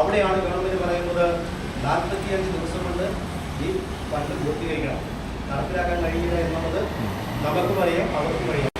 അവിടെയാണ് ഗവൺമെന്റ് പറയുന്നത് നാൽപ്പത്തി അഞ്ച് ദിവസം കൊണ്ട് ഈ ഫണ്ട് പൂർത്തീകരിക്കണം. നടപ്പിലാക്കാൻ കഴിയില്ല എന്നുള്ളത് നമുക്കും അറിയാം അവർക്കും അറിയാം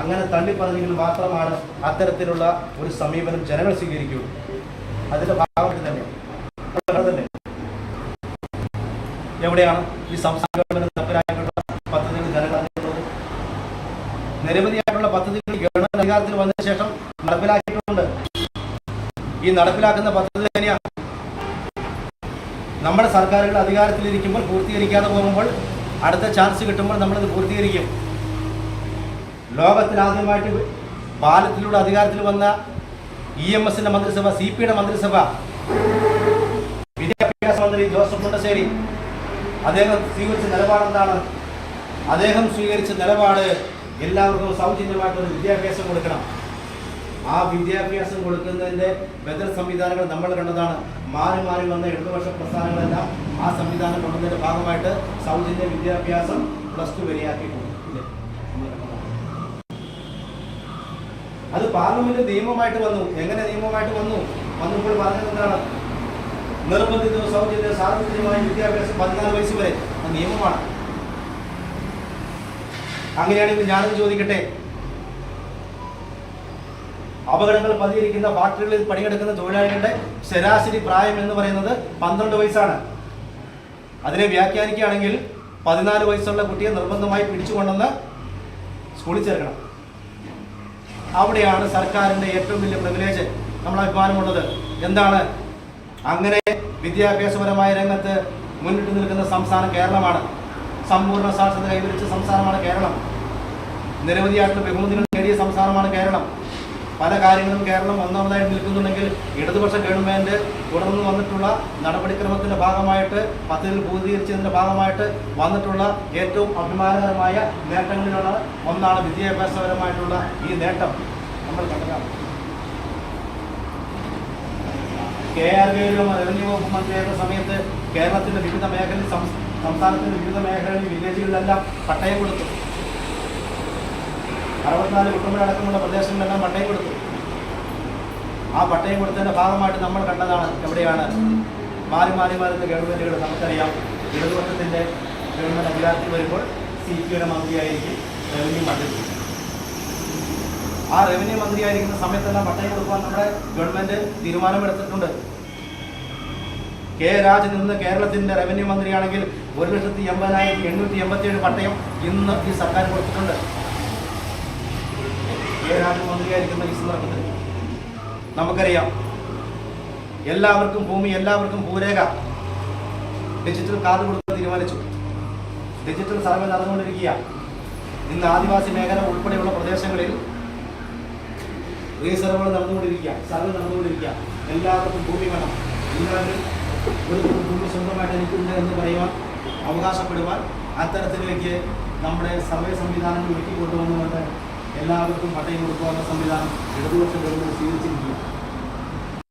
അങ്ങനെ തള്ളി പറഞ്ഞെങ്കിൽ മാത്രമാണ് അത്തരത്തിലുള്ള ഒരു സമീപനം ജനങ്ങൾ സ്വീകരിക്കൂ. അതിന്റെ ഭാഗമായിട്ട് തന്നെ. തന്നെ എവിടെയാണ് ഈ സംസ്ഥാന ഗവൺമെന്റ് നടപ്പിലാക്കിയിട്ടുള്ള പദ്ധതികൾ ജനങ്ങൾ അറിയുന്നത് നിരവധിയായിട്ടുള്ള പദ്ധതികൾ ഗവൺമെന്റ് അധികാരത്തിൽ വന്ന ശേഷം നടപ്പിലാക്കിയിട്ടുണ്ട്. ഈ നടപ്പിലാക്കുന്ന പദ്ധതി തന്നെയാണ് നമ്മുടെ സർക്കാരുകൾ അധികാരത്തിലിരിക്കുമ്പോൾ പൂർത്തീകരിക്കാതെ പോകുമ്പോൾ അടുത്ത ചാൻസ് കിട്ടുമ്പോൾ നമ്മളത് പൂർത്തീകരിക്കും. ലോകത്തിൽ ആദ്യമായിട്ട് ബാലത്തിലൂടെ അധികാരത്തിൽ വന്ന ഇ എം എസിന്റെ മന്ത്രിസഭ സി പിയുടെ മന്ത്രിസഭ വിദ്യാഭ്യാസ മന്ത്രി ജോസഫ് മുണ്ടശ്ശേരി അദ്ദേഹം സ്വീകരിച്ച നിലപാട് എന്താണ്? അദ്ദേഹം സ്വീകരിച്ച നിലപാട് എല്ലാവർക്കും സൗജന്യമായിട്ടൊരു വിദ്യാഭ്യാസം കൊടുക്കണം. ആ വിദ്യാഭ്യാസം കൊടുക്കുന്നതിന്റെ ബദൽ സംവിധാനങ്ങൾ നമ്മൾ കണ്ടതാണ്. മാറി മാറി വന്ന ഇടതുപക്ഷ പ്രസ്ഥാനങ്ങളെല്ലാം ആ സംവിധാനം കൊണ്ടതിന്റെ ഭാഗമായിട്ട് സൗജന്യ വിദ്യാഭ്യാസം പ്ലസ് ടു വരെയാക്കിയിട്ടുണ്ട് ഇല്ലേ? നമ്മൾ കണ്ടതാണ്. അത് പാർലമെന്റ് നിയമമായിട്ട് വന്നു. എങ്ങനെ നിയമമായിട്ട് വന്നു? വന്നപ്പോൾ പറഞ്ഞത് എന്താണ്? നിർബന്ധിത സൗജന്യ സാർവത്രികമായ വിദ്യാഭ്യാസം പതിനാല് വയസ്സ് വരെ. നിയമമാണ്. അങ്ങനെയാണെങ്കിൽ ഞാനും ചോദിക്കട്ടെ. അപകടങ്ങൾ പതിയിരിക്കുന്ന ഫാക്ടറികളിൽ പണിയെടുക്കുന്ന തൊഴിലാളികളുടെ ശരാശരി പ്രായം എന്ന് പറയുന്നത് പന്ത്രണ്ട് വയസ്സാണ്. അതിനെ വ്യാഖ്യാനിക്കുകയാണെങ്കിൽ പതിനാല് വയസ്സുള്ള കുട്ടിയെ നിർബന്ധമായി പിടിച്ചുകൊണ്ടെന്ന് സ്കൂളിൽ ചേർക്കണം. അവിടെയാണ് സർക്കാരിന്റെ ഏറ്റവും വലിയ പ്രിവിലേജ് നമ്മൾ അഭിമാനമുള്ളത്. എന്താണ്? അങ്ങനെ വിദ്യാഭ്യാസപരമായ രംഗത്ത് മുന്നിട്ട് നിൽക്കുന്ന സംസ്ഥാനം കേരളമാണ്. സമ്പൂർണ സാക്ഷരത കൈവരിച്ച സംസ്ഥാനമാണ് കേരളം. നിരവധിയായിട്ടുള്ള ബഹുമതികൾ നേടിയ സംസ്ഥാനമാണ് കേരളം. പല കാര്യങ്ങളും കേരളം ഒന്നാമതായി നിൽക്കുന്നുണ്ടെങ്കിൽ ഇടതുപക്ഷ ഗവൺമെന്റ് തുടർന്ന് വന്നിട്ടുള്ള നടപടിക്രമത്തിന്റെ ഭാഗമായിട്ട് പദ്ധതികൾ പൂർത്തീകരിച്ചതിന്റെ ഭാഗമായിട്ട് വന്നിട്ടുള്ള ഏറ്റവും അഭിമാനകരമായ നേട്ടങ്ങളിലുള്ള ഒന്നാണ് വിദ്യാഭ്യാസപരമായിട്ടുള്ള ഈ നേട്ടം. നമ്മൾ കണ്ടതാണ് കെ ആർ കെയിലും റവന്യൂ വകുപ്പ് മന്ത്രിയായിരുന്ന സമയത്ത് കേരളത്തിന്റെ വിവിധ മേഖലയിൽ സംസ്ഥാനത്തിന്റെ വിവിധ മേഖലകളിൽ വില്ലേജുകളിലെല്ലാം പട്ടയം കൊടുത്തു. അറുപത്തിനാല് കുടുംബങ്ങളടക്കമുള്ള പ്രദേശങ്ങളിലെല്ലാം പട്ടയം കൊടുത്തു. ആ പട്ടയം കൊടുത്തതിന്റെ ഭാഗമായിട്ട് നമ്മൾ കണ്ടതാണ് എവിടെയാണ് മാറി മാറി മാറുന്ന ഗവൺമെന്റുകൾ. നമുക്കറിയാം ഇടതുപക്ഷത്തിന്റെ ഗവൺമെന്റ് അധികാരത്തിൽ വരുമ്പോൾ സി പിയുടെ മന്ത്രിയായിരിക്കും റവന്യൂ മന്ത്രി. ആ റവന്യൂ മന്ത്രിയായിരിക്കുന്ന സമയത്തെല്ലാം പട്ടയം കൊടുക്കാൻ നമ്മുടെ ഗവൺമെന്റ് തീരുമാനമെടുത്തിട്ടുണ്ട്. കെ രാജൻ ഇന്ന് കേരളത്തിന്റെ റവന്യൂ മന്ത്രിയാണെങ്കിൽ ഒരു ലക്ഷത്തി എൺപതിനായിരത്തി എണ്ണൂറ്റി എൺപത്തി ഏഴ് പട്ടയം ഇന്ന് ഈ സർക്കാർ കൊടുത്തിട്ടുണ്ട്. കെ രാജൻ മന്ത്രിയായിരിക്കുന്ന ഈ സന്ദർഭത്തിൽ നമുക്കറിയാം. എല്ലാവർക്കും ഭൂമി എല്ലാവർക്കും ഭൂരേഖ. ഡിജിറ്റൽ കാർഡ് കൊടുക്കാൻ തീരുമാനിച്ചു. ഡിജിറ്റൽ സർവേ നടന്നുകൊണ്ടിരിക്കുക ഇന്ന് ആദിവാസി മേഖല ഉൾപ്പെടെയുള്ള പ്രദേശങ്ങളിൽ റീസർവുകൾ നടന്നുകൊണ്ടിരിക്കുക. സർവേ നടന്നുകൊണ്ടിരിക്കുക. എല്ലാവർക്കും ഭൂമി വേണം എല്ലാവരും ഒരു ഭൂമി സ്വന്തമായിട്ട് എനിക്കുണ്ട് എന്ന് പറയുവാൻ അവകാശപ്പെടുവാൻ അത്തരത്തിലേക്ക് നമ്മുടെ സർവേ സംവിധാനം ഒരുക്കി കൊണ്ടുവന്നുകൊണ്ട് എല്ലാവർക്കും പട്ടയം കൊടുക്കുവാനുള്ള സംവിധാനം ഇടതുപക്ഷ ഗവൺമെന്റ് സ്വീകരിച്ചിരിക്കുക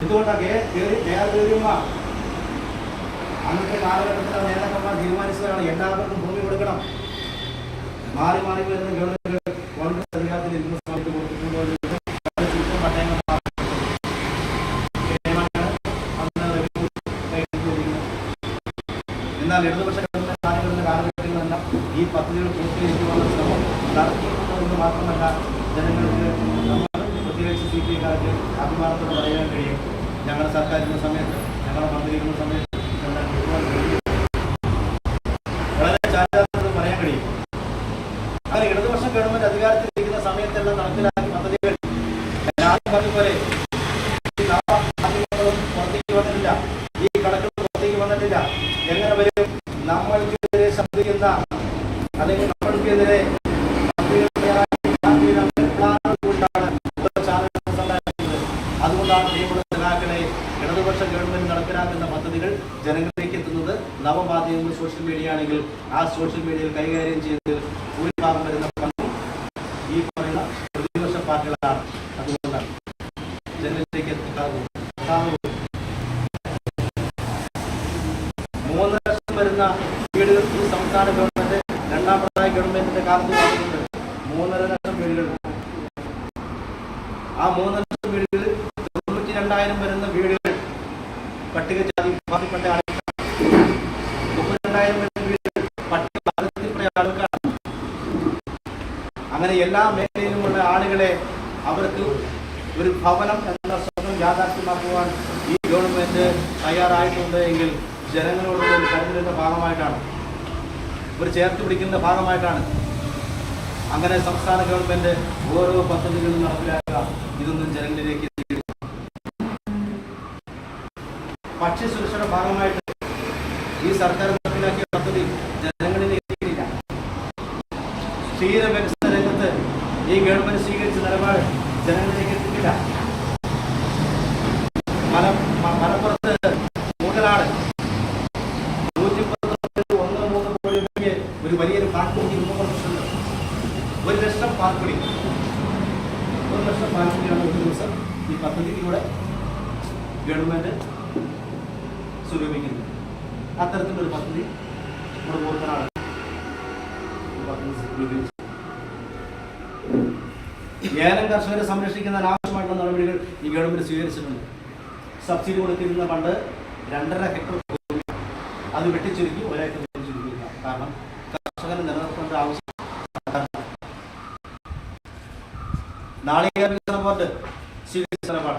എന്തുകൊണ്ടൊക്കെ അന്നത്തെ കാലഘട്ടത്തിലെ നേതാക്കന്മാർ തീരുമാനിച്ചതാണ് എല്ലാവർക്കും ഭൂമി കൊടുക്കണം. മാറി മാറി വരുന്ന ഗവൺമെന്റുകൾ കോൺഗ്രസ് അധികാരത്തിൽ ഇരിക്കുന്ന സമയത്ത് കൊടുത്തിട്ടുണ്ടോ എന്ന് വളരെ ചുരുക്കം പട്ടയങ്ങൾ മാത്രം. കേരളമാണ് അന്ന് റവന്യൂ കൈകൊണ്ടിരിക്കുന്നത്. എന്നാൽ ഇടതുപക്ഷ ഗവൺമെന്റ് കാലഘട്ടങ്ങളല്ല ഈ പദ്ധതികൾ പൂർത്തീകരിക്കുവാനുള്ള ശ്രമം നടത്തിയിട്ടുണ്ടെന്ന് മാത്രമല്ല ജനങ്ങൾക്ക് നമ്മൾ പ്രത്യേകിച്ച് സി പി ഐക്കാർക്ക് അഭിമാനത്തോടെ പറയാൻ കഴിയും. ഞങ്ങളുടെ സർക്കാരിന്റെ സമയത്ത് ഞങ്ങളുടെ മന്ത്രി സമയത്ത് ഇതെല്ലാം ഒരുപാട് കഴിയും. വളരെ ചാരിതാർത്ഥ്യത്തോടെ പറയാൻ കഴിയും അങ്ങനെ ഇടതുപക്ഷ ഗവൺമെന്റ് അധികാരത്തിലിരിക്കുന്ന സമയത്തെല്ലാം നടപ്പിലാക്കിയ പദ്ധതികൾ ഞാൻ ആദ്യം പറഞ്ഞതുപോലെ ഈ നാമമാധ്യമങ്ങളും പുറത്തേക്ക് വന്നിട്ടില്ല ഈ കണക്കുകൾ പുറത്തേക്ക് വന്നിട്ടില്ല എങ്ങനെ വരും നമ്മൾക്കെതിരെ ശബ്ദിക്കുന്ന അല്ലെങ്കിൽ നമ്മൾക്കെതിരെ ശബ്ദിക്കുന്ന ശാസ്ത്രീയ പ്ലാനുകൾ കൂടിയാണ് ഓരോ ചാനലുകൾ ഉണ്ടാക്കുന്നത്. അതുകൊണ്ടാണ് പ്രിയമുള്ള സഖാക്കളെ ഇടതുപക്ഷ ഗവൺമെന്റ് നടപ്പിലാക്കുന്ന പദ്ധതികൾ ജനങ്ങളിലേക്ക് എത്തുന്നത് നവമാധ്യമങ്ങൾ സോഷ്യൽ മീഡിയ ആണെങ്കിൽ ആ സോഷ്യൽ മീഡിയയിൽ കൈകാര്യം ചെയ്ത് ഭൂരിഭാഗം വരുന്ന പങ്കും ഈ പറയുന്ന പ്രതിപക്ഷ പാർട്ടികളാണ്. അതുകൊണ്ടാണ് ജനങ്ങളിലേക്ക് എത്തിക്കാറുള്ളത് മൂന്ന് ലക്ഷം വരുന്ന വീടുകൾ ഈ സംസ്ഥാന ഗവൺമെന്റ് രണ്ടാം പിണറായി ഗവൺമെന്റിന്റെ കാലത്ത് മൂന്നര ലക്ഷം വീടുകൾ. ആ മൂന്ന് ലക്ഷം വീടുകളിൽ തൊണ്ണൂറ്റി രണ്ടായിരം വരുന്ന വീടുകൾ പട്ടികജാതി വിഭാഗത്തിൽപ്പെട്ട ആളുകൾ മുപ്പത്തിരണ്ടായിരം വരുന്ന വീടുകൾ പട്ടികജാതിയിൽപ്പെട്ട ആളുകളാണ് അങ്ങനെ എല്ലാ മേഖലയിലുമുള്ള ആളുകളെ അവർക്ക് ഒരു ഭവനം എന്ന സ്വപ്നം യാഥാർത്ഥ്യമാക്കുവാൻ ഈ ഗവൺമെന്റ് തയ്യാറായിട്ടുണ്ട് എങ്കിൽ ജനങ്ങളോട് ഒരു കരുതലിന്റെ ഭാഗമായിട്ടാണ്. ഒരു ചേർത്ത് പിടിക്കുന്ന ഭാഗമായിട്ടാണ്. അങ്ങനെ സംസ്ഥാന ഗവൺമെന്റ് ഓരോ പദ്ധതികളും നടപ്പിലാക്കുക. ഇതൊന്നും ജനങ്ങളിലേക്ക് ഭക്ഷ്യ സുരക്ഷയുടെ ഭാഗമായിട്ട് ഈ സർക്കാർ നടപ്പിലാക്കിയ പദ്ധതി ജനങ്ങളിലേക്ക് എത്തിയിട്ടില്ല. ഈ ഗവൺമെന്റ് സ്വീകരിച്ച നിലപാട് ജനങ്ങളിലേക്ക് എത്തിയിട്ടില്ല മല മ- മലപ്പുറത്ത് മൂടനാട് നൂറ്റി പത്തൊമ്പത് ഒന്ന് മൂന്ന് കോടി രൂപയ്ക്ക് ഒരു വലിയൊരു പാർക്കുടി രൂപപ്പെടുത്തിയിട്ടുണ്ട് ഒരു ലക്ഷം പാർക്കുടി ഒരു ലക്ഷം പാർക്കുടിയാണ് ഒരു ദിവസം ഈ പദ്ധതിയിലൂടെ ഗവൺമെന്റ് സ്വരൂപിക്കുന്നത് അത്തരത്തിലൊരു പദ്ധതി നമ്മുടെ മൂർക്കനാട് പദ്ധതി സ്വരൂപിച്ചു ഏലം കർഷകരെ സംരക്ഷിക്കുന്നതിന് ആവശ്യമായിട്ടുള്ള നടപടികൾ ഈ ഗവൺമെന്റ് സ്വീകരിച്ചിട്ടുണ്ട്. സബ്സിഡി കൊടുത്തിരുന്ന പണ്ട് രണ്ടര ഹെക്ടർ അത് വെട്ടിച്ചുരുക്കി ഒരേക്കർ ചുരുക്കിയില്ല കാരണം കർഷകന് നിലനിർത്തേണ്ട ആവശ്യം നാളികേര ബോർഡ് സ്വീകരിച്ച നിലപാട്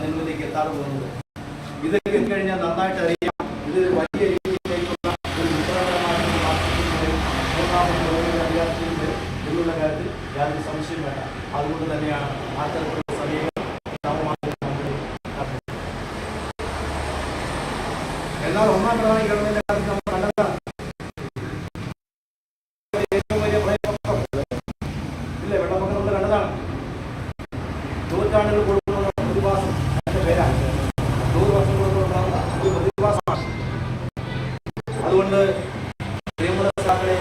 ജനങ്ങളിലേക്ക് എത്താതെ പോകുന്നത് ഇതൊക്കെ കഴിഞ്ഞാൽ നന്നായിട്ട് അറിയാം. ഇത് വലിയ രീതിയിലേക്കുള്ള ഒരു വിപ്ലവകരമായിട്ടുള്ള വരും എന്നുള്ള കാര്യത്തിൽ യാതൊരു സംശയം വേണ്ട അതുകൊണ്ട് തന്നെയാണ് അത്തരത്തിലുള്ള സമീപനം നവമാധ്യമങ്ങളിൽ നടത്തുന്നത്. എന്നാൽ ഒന്നാം പിണറായി ഗവൺമെന്റ് കാലത്ത് നമ്മൾ കണ്ടതാണ് ഏറ്റവും വലിയ പ്രയത്നം ഇല്ലേ വെള്ളപ്പൊക്കം നമ്മൾ കണ്ടതാണ് നൂറ്റാണ്ടുകൾ കൊടുക്കുന്ന പ്രതിഭാസം അതിന്റെ പേരാണ് നൂറ് വർഷം കൊടുക്കുന്ന ഒരു പ്രതിഭാസമാണ് അതുകൊണ്ട് പ്രിയമുള്ള സാക്കളെ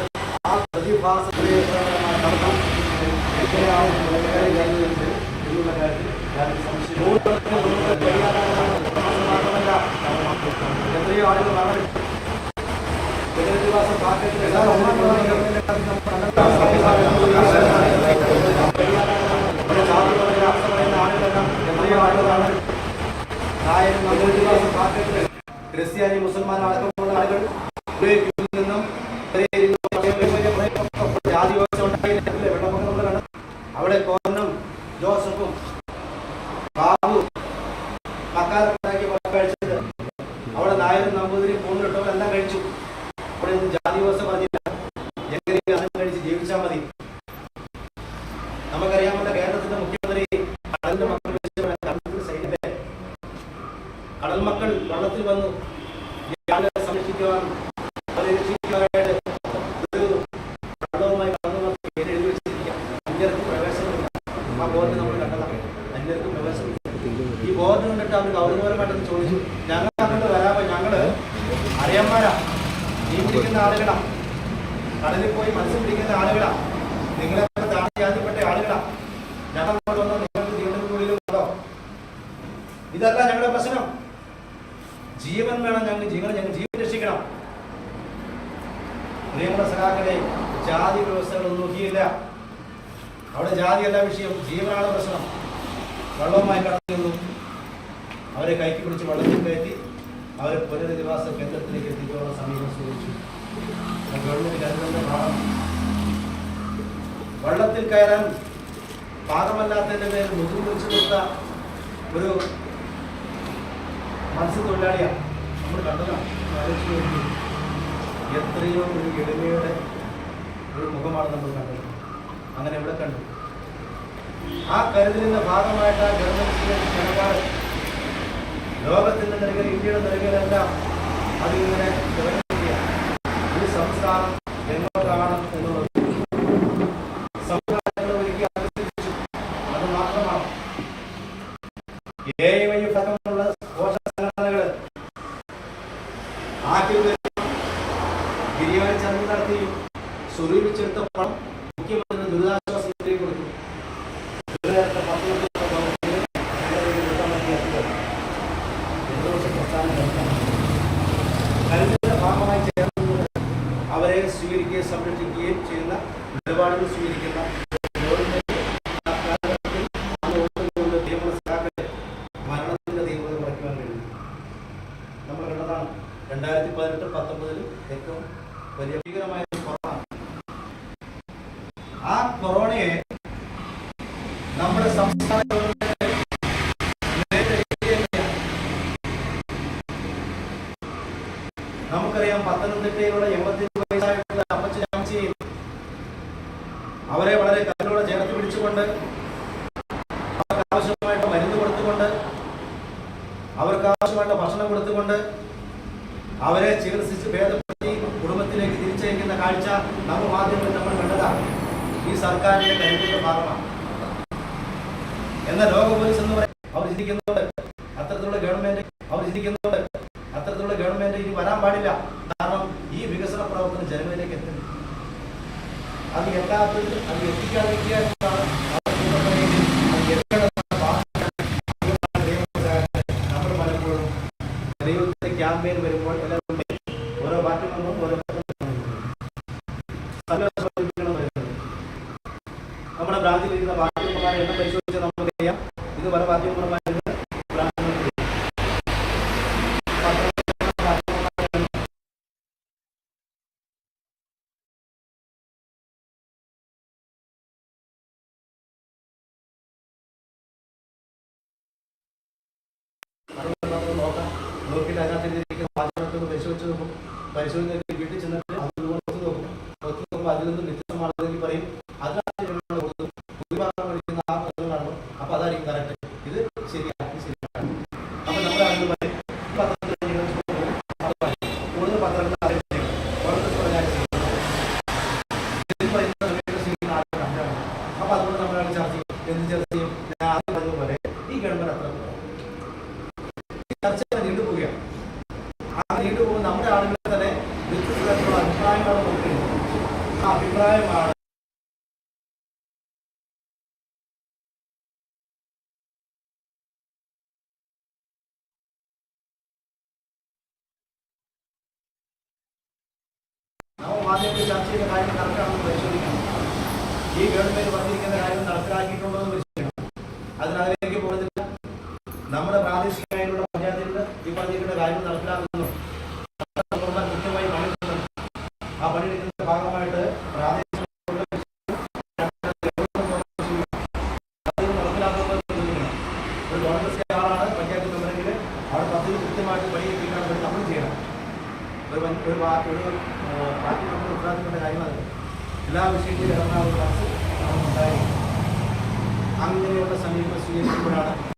ആ പ്രതിഭാസത്തെ നടത്താൻ എങ്ങനെയാണ് കൈകാര്യം ചെയ്യുന്നത് എന്നുള്ള കാര്യത്തിൽ യാതൊരു സംശയവും നൂറുകണക്കിന് കുടുംബങ്ങൾ പരിഹാരമാണ് മാത്രമല്ല എത്രയോ ആളുകൾ മരണം ദിവസം കാക്കത്തിൽ എല്ലാ മുഖ്യമന്ത്രി കടലിന്റെ മക്കൾ വിളിച്ചവരെ കടലിന്റെ സൈഡിലെ കടൽ മക്കൾ വെള്ളത്തിൽ വന്നു ജാതി വ്യവസ്ഥകളൊന്നും നോക്കിയില്ല. അവിടെ ജാതിയല്ല വിഷയം ജീവനാണ് പ്രശ്നം. വെള്ളവുമായി കടന്നു അവരെ കൈക്ക് പിടിച്ച് വെള്ളത്തിൽ കയറ്റി അവരെ പുനരധിവാസ കേന്ദ്രത്തിലേക്ക് എത്തിക്കാനുള്ള സമീപം സ്വീകരിച്ചു. ഗവൺമെന്റ് വെള്ളത്തിൽ കയറാൻ പാകമല്ലാത്തതിന്റെ പേരിൽ മുഖം വെച്ച് കൊടുത്ത ഒരു മത്സ്യത്തൊഴിലാളിയാണ് നമ്മൾ കണ്ടതാണ്. എത്രയോ ഒരു എളിമയുടെ ഒരു മുഖമാണ് നമ്മൾ കണ്ടത്. അങ്ങനെ എവിടെ കണ്ടു. ആ കരുതലിന്റെ ഭാഗമായിട്ട് ആ ഗവൺമെന്റ് നിലപാട് ലോകത്തിന്റെ നിലകൾ ഇന്ത്യയുടെ നിലകളെല്ലാം അതിങ്ങനെ ഒരു സംസ്ഥാനം എങ്ങോട്ടാണ് എന്നുള്ളത്. സംവിധാനങ്ങൾ ഒരുക്കി അത് മാത്രമാണ്. ഏവയും രണ്ടായിരത്തി പതിനെട്ട് പത്തൊമ്പതിൽ ഏറ്റവും വലിയ ഭീകരമായ കൊറോണ. ആ കൊറോണയെ നമ്മുടെ സംസ്ഥാന നമുക്കറിയാം പത്തനംതിട്ടയിലുള്ള എൺപത്തി വയസ്സായ അവരെ ചികിത്സിച്ച് ഭേദപ്പെടുത്തി കുടുംബത്തിലേക്ക് തിരിച്ചയക്കുന്ന കാഴ്ച നവമാധ്യമങ്ങളിൽ നമ്മൾ കണ്ടതാണ്. ഈ സർക്കാരിന്റെ കരുതലിന്റെ ഭാഗമാണ്. എന്ന ലോക പോലീസ് എന്ന് പറയുന്നത് അവർ ചിന്തിക്കുന്നുണ്ട് അത്തരത്തിലുള്ള ഗവൺമെന്റ് അവർ ചിന്തിക്കുന്നുണ്ട് അത്തരത്തിലുള്ള ഗവൺമെന്റ് ഇനി വരാൻ പാടില്ല. കാരണം ഈ വികസന പ്രവർത്തനം ജനങ്ങളിലേക്ക് എത്തുന്നു അത് എത്താത്തത് അത് എത്തിക്കാതിരിക്കുക പേര് വരുമ്പോൾ എല്ലാവരും ഓരോ പാർട്ടി മെമ്പറും ഓരോ നമ്മുടെ ബ്രാഞ്ചിൽ ഇരിക്കുന്ന പാർട്ടി മെമ്പർമാരെ എണ്ണം പരിശോധിച്ചാൽ നമുക്കറിയാം. ഇത് പല പാർട്ടി മെമ്പർമാരുണ്ട് നോക്കിയിട്ട് അതിനകത്ത് പരിശോധനയൊക്കെ വീട്ടിൽ ചെന്നിട്ട് അത് നോക്കും. നോക്കുമ്പോൾ അതിൽ നിന്ന് വ്യത്യസ്തമാണെന്നെങ്കിൽ പറയും. അത് ഈ അതിനകത്തേക്ക് പോകുന്നതിന് siguiente temporada.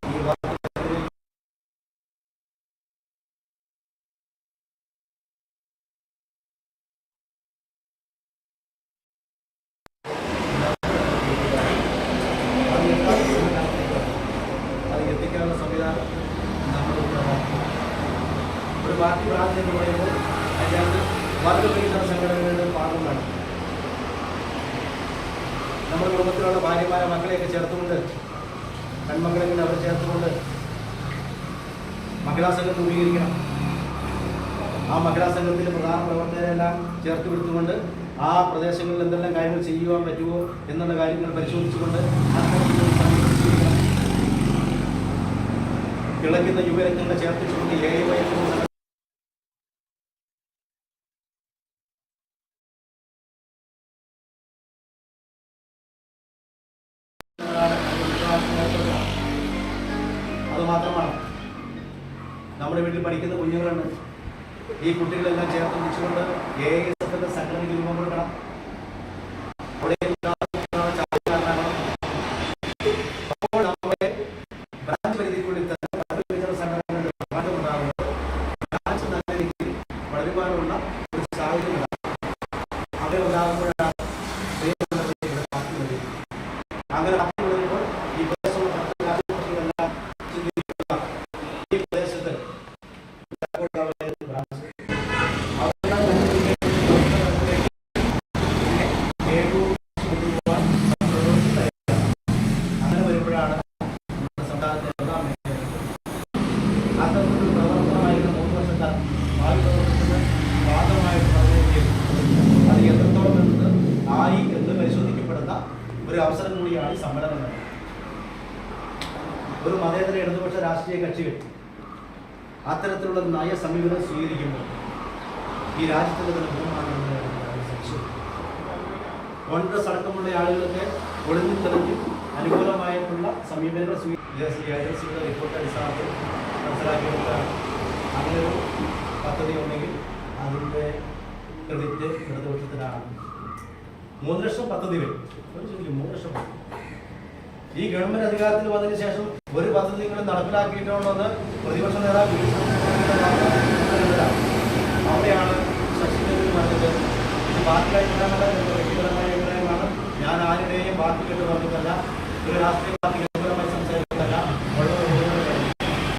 ചേർത്ത് വിടുത്തുകൊണ്ട് ആ പ്രദേശങ്ങളിൽ എന്തെല്ലാം കാര്യങ്ങൾ ചെയ്യുവാൻ പറ്റുമോ എന്നുള്ള കാര്യങ്ങൾ പരിശോധിച്ചുകൊണ്ട് ഇളക്കുന്ന യുവരംഗങ്ങളെ ചേർത്തിട്ടുണ്ട് ഏഴ് വയസ്സ് um, we're സമീപനം ഈ രാജ്യത്തിന്റെ തന്നെ കോൺഗ്രസ് അടക്കമുള്ള ആളുകളൊക്കെ ഒളിഞ്ഞു തെളിഞ്ഞ് അനുകൂലമായിട്ടുള്ള സമീപനങ്ങൾ ഏജൻസികളുടെ റിപ്പോർട്ട് അടിസ്ഥാനത്തിൽ മനസ്സിലാക്കിയെടുക്കാൻ അങ്ങനെ ഒരു പദ്ധതി ഉണ്ടെങ്കിൽ അതിന്റെ ക്രെഡിറ്റ് ഇടതുപക്ഷത്തിനാണ്. മൂന്ന് ലക്ഷം ഒരു ചോദിക്കും, മൂന്ന് ലക്ഷം ഈ ഗവൺമെന്റ് അധികാരത്തിൽ വന്നതിന് ശേഷം ഒരു പദ്ധതി പദ്ധതികളും നടപ്പിലാക്കിയിട്ടുണ്ടെന്ന് പ്രതിപക്ഷ നേതാവ് പാർട്ടിയുടെ ഇഷ്ടമല്ല വ്യക്തിപരമായ അഭിപ്രായമാണ് ഞാൻ ആരുടെയും പാർട്ടിക്കെട്ട് പറഞ്ഞതല്ല ഒരു രാഷ്ട്രീയ